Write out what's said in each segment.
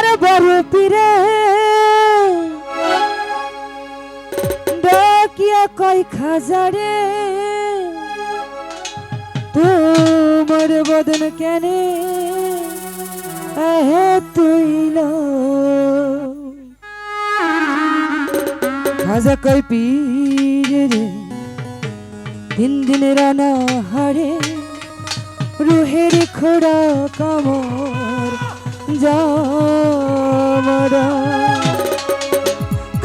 আমার বড় পীরে। ডাকিয়া কয়, খাজারে, তোমার বদন কেনে? আহে তুইল খাজা কয়, পীরে দিন দিন রানা হারে রুহের খোড়া কামর জামরা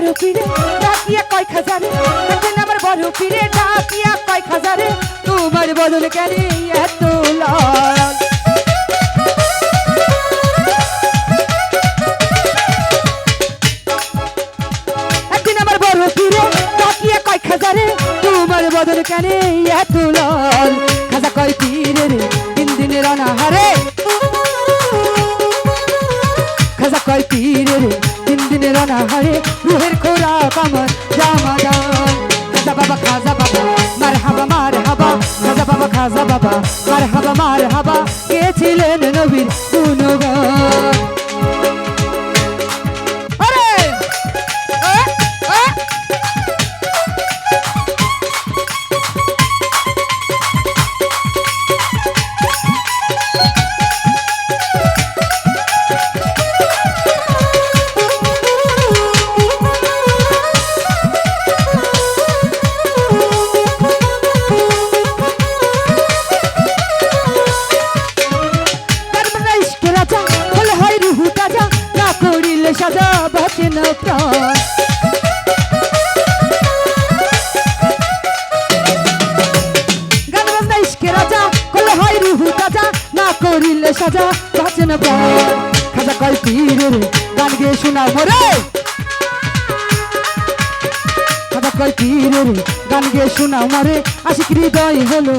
বড় পীরে ডাকিয়া কয় খাজারে একদিন আমার বড় পীরে ডাকিয়া কয় খাজারে তোমার বদল কেন এত লাল একদিন আমার বড় পীরে ডাকিয়া কয় খাজারে তোমার বদল কেন এত লাল খাজা কয় পীরে summer. বাঁচে না প্রাণ। গান বাজনা ইশকে রাজা হলে হয় রুহু তাজা, না করিলে সাজা বাঁচে না প্রাণ। খাজা কয় পীরে রে, গান গিয়ে শোনাও মরে। খাজা কয় পীরে রে, গান গিয়ে শোনাও মরে। আশিক হৃদয় হলো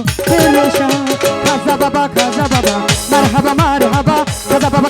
খাজা বাবা খাজা বাবা মার হাবা মার হাবা খাজা বাবা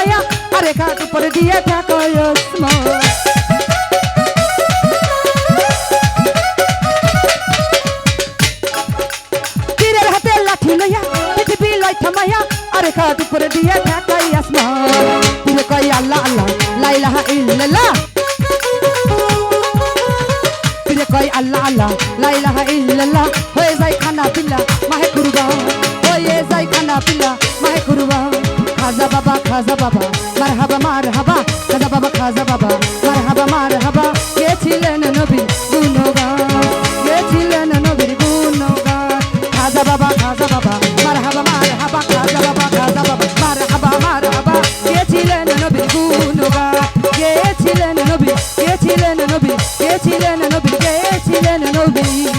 লয় থামাইয়া আরে কাক উপরে দিয়ে থাকো আসমান পীরের হাতে লাঠি লইয়া পৃথিবী লয় থামাইয়া আরে কাক উপরে দিয়ে থাকো আসমান পীরে কই আল্লাহ আল্লাহ লা ইলাহা ইল্লাল্লাহ পীরে কয় আল্লাহ আল্লাহ লা ইলাহা ইল্লাল্লাহ হয়ে যায় খানা পিল্লা গেছিলেন